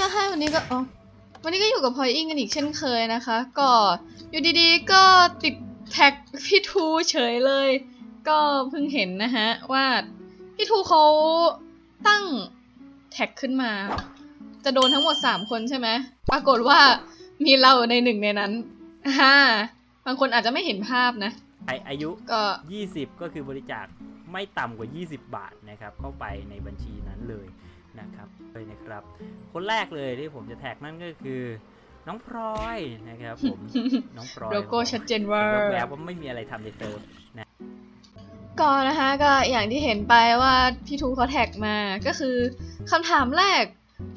ก็ให้วันนี้ก็อ๋อวันนี้ก็อยู่กับพลอยอิงกันอีกเช่นเคยนะคะ ก็อยู่ดีๆก็ติดแท็กพี่ทูเฉยเลย ก็เพิ่งเห็นนะฮะว่าพี่ทูเขาตั้งแท็กขึ้นมา จะโดนทั้งหมด 3 คนใช่ไหมปรากฏว่ามีเราในหนึ่งในนั้นฮ่าบางคนอาจจะไม่เห็นภาพนะใครอายุก็ 20 ก็คือบริจาคไม่ต่ำกว่า 20 บาทนะครับเข้าไปในบัญชีนั้นเลย นะครับเลยนะครับ คนแรกเลยที่ผมจะแท็กนั่นก็คือ น้องพลอยนะครับผมน้องพลอยโลโก้ชัดเจนว่าแวบๆว่าไม่มีอะไรทำในเติมนะก็นะคะก็อย่างที่เห็นไปว่าพี่ทูเขาแท็กมาก็คือคำถามแรก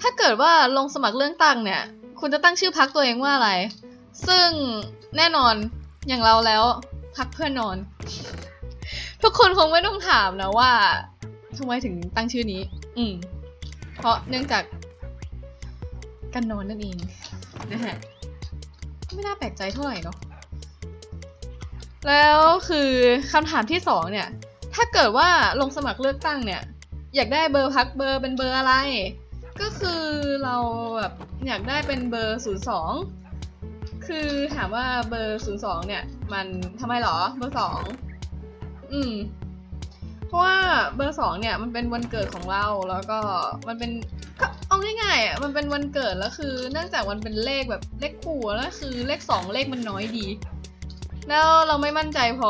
ถ้าเกิดว่าลงสมัครเรื่องตั้งเนี่ย คุณจะตั้งชื่อพักตัวเองว่าอะไร ซึ่งแน่นอนอย่างเราแล้วพักเพื่อนนอน ทุกคนคงไม่ต้องถามนะว่าทำไมถึงตั้งชื่อนี้ อืม เพราะเนื่องจากการนอนนั่นเองนะฮะไม่น่าแปลกใจเท่าไหร่เนาะแล้วคือคำถามที่สองเนี่ย ถ้าเกิดว่าลงสมัครเลือกตั้งเนี่ย อยากได้เบอร์พักเบอร์เป็นเบอร์อะไร ก็คือเราแบบอยากได้เป็นเบอร์ศูนย์สองคือถามว่าเบอร์ศูนย์สองเนี่ย มันทำไมหรอเบอร์สองอืม ราะว่าเบอร์สองเนี่ยมันเป็นวันเกิดของเราแล้วก็มันเป็นก็เอาง่ายๆอะมันเป็นวันเกิดแล้วคือเนื่องจากมันเป็นเลขแบบเลขคู่แล้วคือเลขสองเลขมันน้อยดี แล้วเราไม่มั่นใจพอ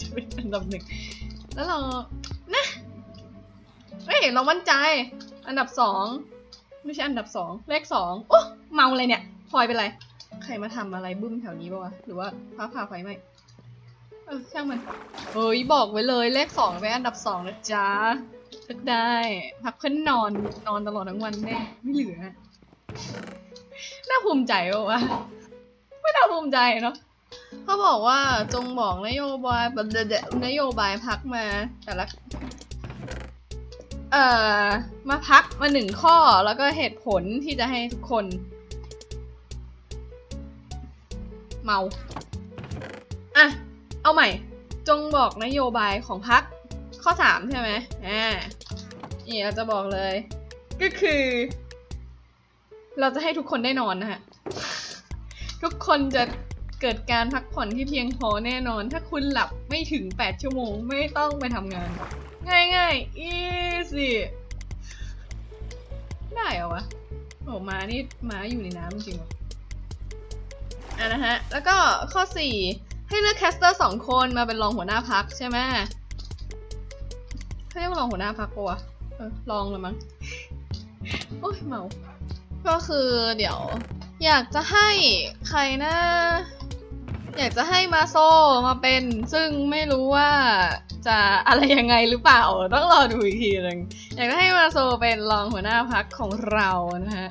จะเป็นอันดับหนึ่งแล้วเรานะเฮ้ยเรามั่นใจ อันดับสองไม่ใช่อันดับสองเลขสองโอ้เมาเลยเนี่ยพลอยเป็นไร ใครมาทำอะไรบึ้มแถวนี้ปะวะหรือว่าฟ้าผ่าไฟไหม ออช่างมัน เฮ้ย บอกไว้เลยเลขสองเป็นอันดับสองนะจ๊ะพักได้ พักเพื่อนนอนนอนตลอดทั้งวันแน่ไม่เหลือ น่าภูมิใจปะวะไม่น่าภูมิใจเนาะเขาบอกว่าจงบอกนโยบายแบบนโยบายพักมา แต่ละเอ่อมาพักมาหนึ่งข้อแล้วก็เหตุผลที่จะให้ทุกคน เมา อะ เอาใหม่ จงบอกนโยบายของพักข้อสามใช่ไหมอ่านี่เราจะบอกเลย ก็คือ เราจะให้ทุกคนได้นอนนะฮะ ทุกคนจะเกิดการพักผ่อนที่เพียงพอแน่นอน ถ้าคุณหลับไม่ถึง 8 ชั่วโมงไม่ต้องไปทำงาน ง่ายง่ายๆ easy ได้เหรอวะ โอ้มานี่มาอยู่ในน้ำจริงวะอะนะฮะ แล้วก็ข้อ 4 ให้เลือกแคสเตอร์สองคนมาเป็นรองหัวหน้าพักใช่ไหมเขาเรียกว่ารองหัวหน้าพักปะวะเออลองเลยมั้ง โอ้ยเมา ก็คือเดี๋ยว อยากจะให้ใครนะอยากจะให้มาโซมาเป็น ซึ่งไม่รู้ว่าจะอะไรยังไงหรือเปล่า ต้องรอดูอีกทีหนึงอยากจะให้มาโซเป็นรองหัวหน้าพักของเรานะฮะ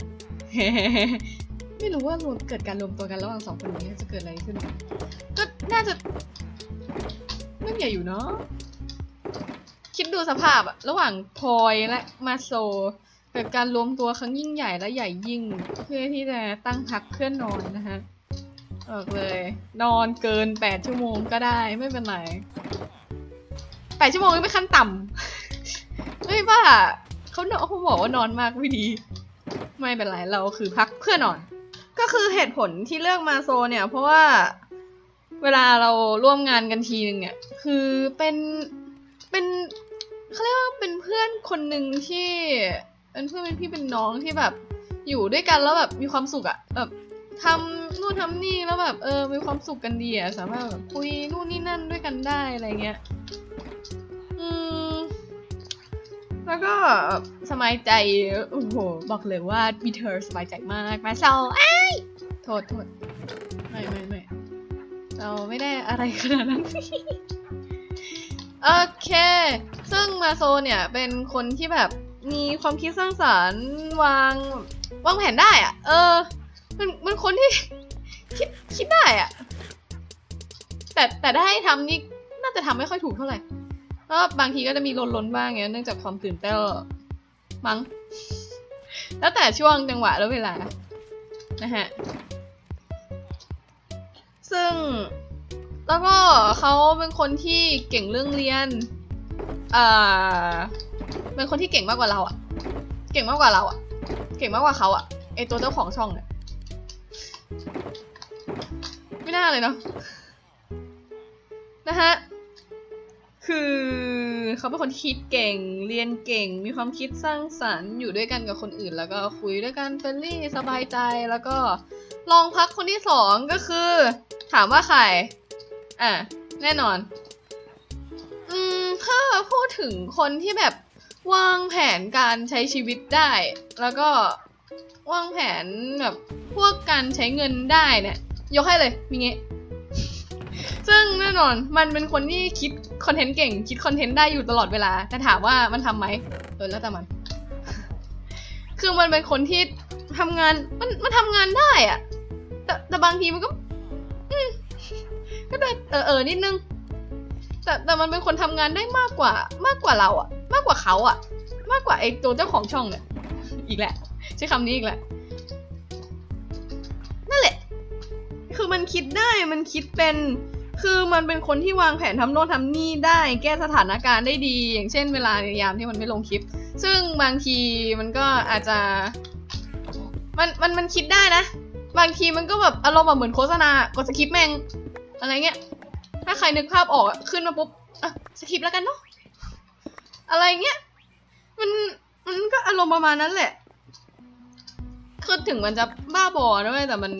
ไม่รู้ว่ารวมเกิดการรวมตัวกันระหว่างสองคนนี้จะเกิดอะไรขึ้น ก็น่าจะไม่มีอะไรอยู่เนาะคิดดูสภาพอะระหว่างพลอยและมาโซเกิดการรวมตัวครั้งยิ่งใหญ่และใหญ่ยิ่ง เพื่อที่จะตั้งพักเพื่อนนอนนะฮะบอกเลย นอนเกินแปดชั่วโมงก็ได้ไม่เป็นไรแปดชั่วโมงนี่เป็นขั้นต่ำไม่ว่าเขาเนาะเขาบอกว่านอนมากไม่ดี ไม่เป็นไรเราคือพักเพื่อนอน ก็คือเหตุผลที่เลือกมาโซเนี่ย เพราะว่าเวลาเราร่วมงานกันทีนึงเนี่ย คือเป็นเป็นเขาเรียกว่าเป็นเพื่อนคนหนึ่งที่เป็นเพื่อนเป็นพี่เป็นน้องที่แบบ อยู่ด้วยกันแล้วแบบมีความสุขอะแบบทำนู่นทำนี่แล้วแบบเออมีความสุขกันดีอะสามารถแบบคุยนู่นนี่นั่นด้วยกันได้อะไรเงี้ย อืม แล้วก็สบายใจ โอ้โห บอกเลยว่ามีเธอสบายใจมากมาเซาไอ้โทษโทษไม่ไม่ไม่เราไม่ได้อะไรขนาดนั้น โอเค ซึ่งมาโซเนี่ยเป็นคนที่แบบมีความคิดสร้างสรรค์วางวางแผนได้อะเออ มันมันคนที่คิดคิดได้อะแต่แต่ถ้าให้ทำนี่น่าจะทำไม่ค่อยถูกเท่าไหร่ ก็บางทีก็จะมีลนลนๆบ้างเงี้ยเนื่องจากความตื่นเต้นมั้งแล้วแต่ช่วงจังหวะแล้วเวลานะฮะซึ่งแล้วก็เขาเป็นคนที่เก่งเรื่องเรียนเอ่าเป็นคนที่เก่งมากกว่าเราอะเก่งมากกว่าเราอะเก่งมากกว่าเขาอะไอตัวเจ้าของช่องเนี่ยไม่น่าเลยเนาะนะฮะคือ เขาเป็นคนคิดเก่ง เรียนเก่ง มีความคิดสร้างสรรค์อยู่ด้วยกันกับคนอื่น แล้วก็คุยด้วยกันเฟรนลี่สบายใจแล้วก็ลองพักคนที่สองก็คือ ถามว่าใครอะแน่นอน อืมถ้าพูดถึงคนที่แบบวางแผนการใช้ชีวิตได้ แล้วก็วางแผนแบบพวกการใช้เงินได้เนี่ยยกให้เลยมีเงี้ ซึ่งแน่นอนมันเป็นคนที่คิดคอนเทนต์เก่ง คิดคอนเทนต์ได้อยู่ตลอดเวลา แต่ถามว่ามันทำไหมเออแล้วแต่มัน คือมันเป็นคนที่ทำงานมันมันทำงานได้อะแต่แต่บางทีมันก็อืมก็ได้เออเออนิดนึง แต่แต่มันเป็นคนทำงานได้มากกว่ามากกว่าเราอะมากกว่าเขาอะมากกว่าไอ้ตัวเจ้าของช่องเนี่ยอีกแหละ ใช้คำนี้อีกแหละ คือมันคิดได้มันคิดเป็น คือมันเป็นคนที่วางแผนทำโน่นทำนี่ได้ แก้สถานการณ์ได้ดี อย่างเช่นเวลาในยามที่มันไม่ลงคลิป ซึ่งบางทีมันก็อาจจะ มันมันมันคิดได้นะ บางทีมันก็แบบอารมณ์แบบเหมือนโฆษณากดสคริปแม่งอะไรเงี้ย ถ้าใครนึกภาพออกขึ้นมาปุ๊บอะสคริปแล้วกันเนาะอะไรเงี้ยมันมันก็อารมณ์ประมาณนั้นแหละคือถึงมันจะบ้าบอนะเว้ยแต่มัน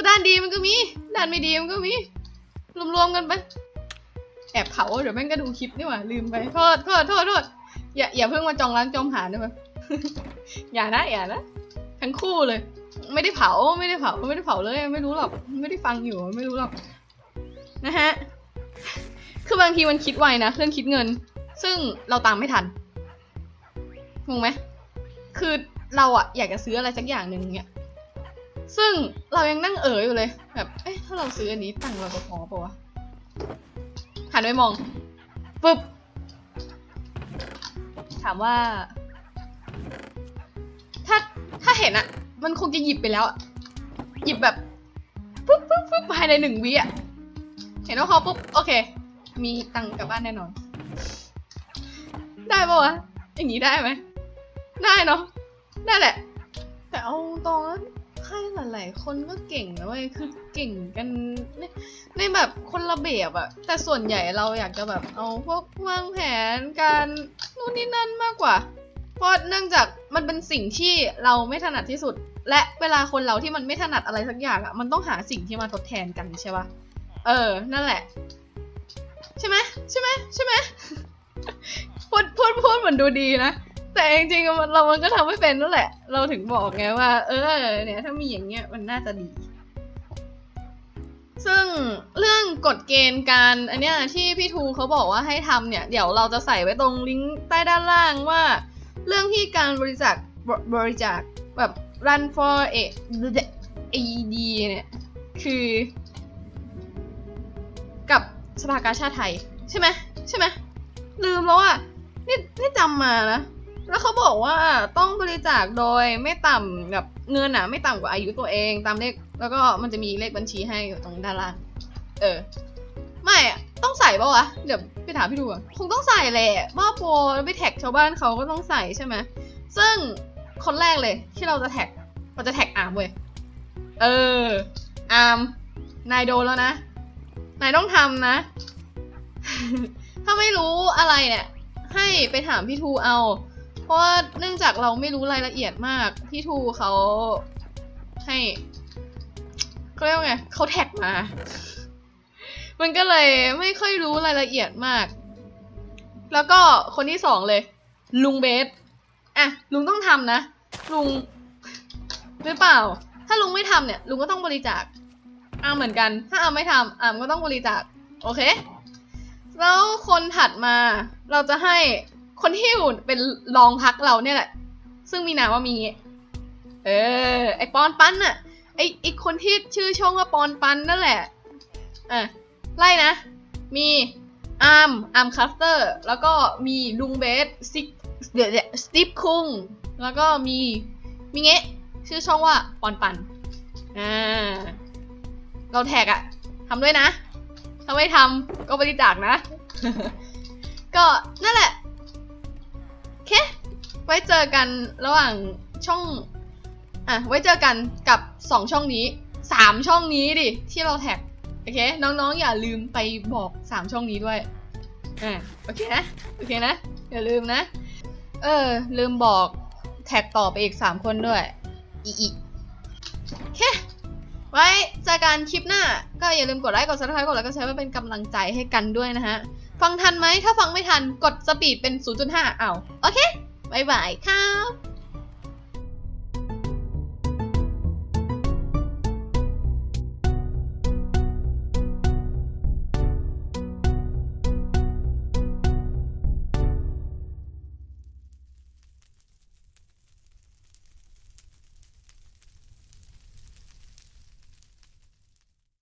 คือด้านดีมันก็มี ด้านไม่ดีมันก็มี รวมๆกันไป แอบเผาเดี๋ยวแม่งก็ดูคลิปนี่หว่าลืมไป โทษโทษโทษโทษอย่าอย่าเพิ่งมาจองร้านจองหาได้ไหมอย่านะอย่านะทั้งคู่เลย ไม่ได้เผาไม่ได้เผาไม่ได้เผาเลย ไม่รู้หรอก ไม่ได้ฟังอยู่ไม่รู้หรอก นะฮะ คือบางทีมันคิดไวนะเครื่องคิดเงิน ซึ่งเราตามไม่ทันงงไหมคือเราอะอยากจะซื้ออะไรสักอย่างหนึ่งเนี่ย ซึ่งเรายังนั่งเอ๋ออยู่เลย แบบ เอ๊ะ ถ้าเราซื้ออันนี้ตังเราจะพอปะวะหันไปมอง ปึ๊บ ถามว่า ถ้า ถ้าเห็นอะมันคงจะหยิบไปแล้วอะหยิบแบบ ปึ๊บปึ๊บปึ๊บภายในหนึ่งวิอะเห็นว่าพอปุ๊บ โอเค มีตังกลับบ้านแน่นอน ได้ปะวะ อย่างนี้ได้ไหม ได้เนาะได้แหละ แต่เอาตอนนั้น ใครหลายๆคนก็เก่งนะเว้ยคือเก่งกันในในแบบคนละแบบอะแต่ส่วนใหญ่เราอยากจะแบบเอาพวกวางแผนการนู่นนี่นั่นมากกว่า เพราะเนื่องจากมันเป็นสิ่งที่เราไม่ถนัดที่สุด และเวลาคนเราที่มันไม่ถนัดอะไรสักอย่างอะมันต้องหาสิ่งที่มาทดแทนกันใช่ปะเออ นั่นแหละ ใช่ไหมใช่ไหมใช่ไหมพูดพูดพูดเหมือนดูดีนะ แต่จริงๆมันเรามันก็ทำไม่เป็นนั่นแหละ เราถึงบอกไงว่า เออ เนี่ย ถ้ามีอย่างเงี้ยมันน่าจะดี ซึ่งเรื่องกฎเกณฑ์การอันเนี้ยที่พี่ทูเขาบอกว่าให้ทำเนี่ย เดี๋ยวเราจะใส่ไว้ตรงลิงก์ใต้ด้านล่างว่า เรื่องที่การบริจาคบบริจาคแบบ run for a AED เนี่ย คือ กับสภากาชาติไทย ใช่ไหมใช่ไหมลืมแล้วอะนี่นี่จำมานะ แล้วเขาบอกว่าต้องบริจาคโดยไม่ต่ำแบบเงินอะ ไม่ต่ำกว่าอายุตัวเองตามเลข แล้วก็มันจะมีเลขบัญชีให้อยู่ตรงด้านล่าง เออ ไม่ต้องใส่ปะวะ เดี๋ยวไปถามพี่ดูอะคงต้องใส่แหละบ้าโปรแล้วไปแท็กชาวบ้านเขาก็ต้องใส่ใช่ไหมซึ่งคนแรกเลยที่เราจะแท็กเราจะแท็กอาร์มเว้ย เออ อาร์มนายโดนแล้วนะ นายต้องทำนะ ถ้าไม่รู้อะไรเนี่ย ให้ไปถามพี่ทูเอา เพราะว่าเนื่องจากเราไม่รู้รายละเอียดมากพี่ทูเขาให้เขาเรียกว่าไงเขาแท็กมา มันก็เลยไม่ค่อยรู้รายละเอียดมาก แล้วก็คนที่สองเลย ลุงเบสอะลุงต้องทำนะ ลุงหรือเปล่า ถ้าลุงไม่ทำเนี่ยลุงก็ต้องบริจาคอามเหมือนกัน ถ้าอามไม่ทำอามก็ต้องบริจาคโอเค แล้วคนถัดมาเราจะให้ คนที่อยู่เป็นรองพักเราเนี่ยแหละ ซึ่งมีนามว่ามี เออ ไอปอนปันน่ะ ไอไอคนที่ชื่อช่องว่าปอนปันนั่นแหละอะไล่นะ มีอาร์มอาร์มคัสเตอร์ แล้วก็มีลุงเบสซิกเดี๋ยวเดี๋ยวสตีฟคุง แล้วก็มีมีเงะชื่อช่องว่าปอนปัน อ่า เราแท็กอะทำด้วยนะ ถ้าไม่ทำก็บริจาคนะ ก็นั่นแหละ ไว้เจอกันระหว่างช่อง อะ ไว้เจอกันกับสองช่องนี้สามช่องนี้ดิ ที่เราแท็ก โอเค น้องๆอย่าลืมไปบอกสามช่องนี้ด้วยอ่โอเคนะ โอเคนะ อย่าลืมนะ เออ ลืมบอกแท็กต่อไปอีกสามคนด้วย อีอีโอเค ไว้เจอกันคลิปหน้า ก็อย่าลืมกดไลค์กดซับสไครต์กดไลค์กดแชร์เพื่อเป็นกำลังใจให้กันด้วยนะฮะ ฟังทันไหม ถ้าฟังไม่ทัน กดสปีดเป็น 0.5อ้าวโอเค บ๊ายบายครับ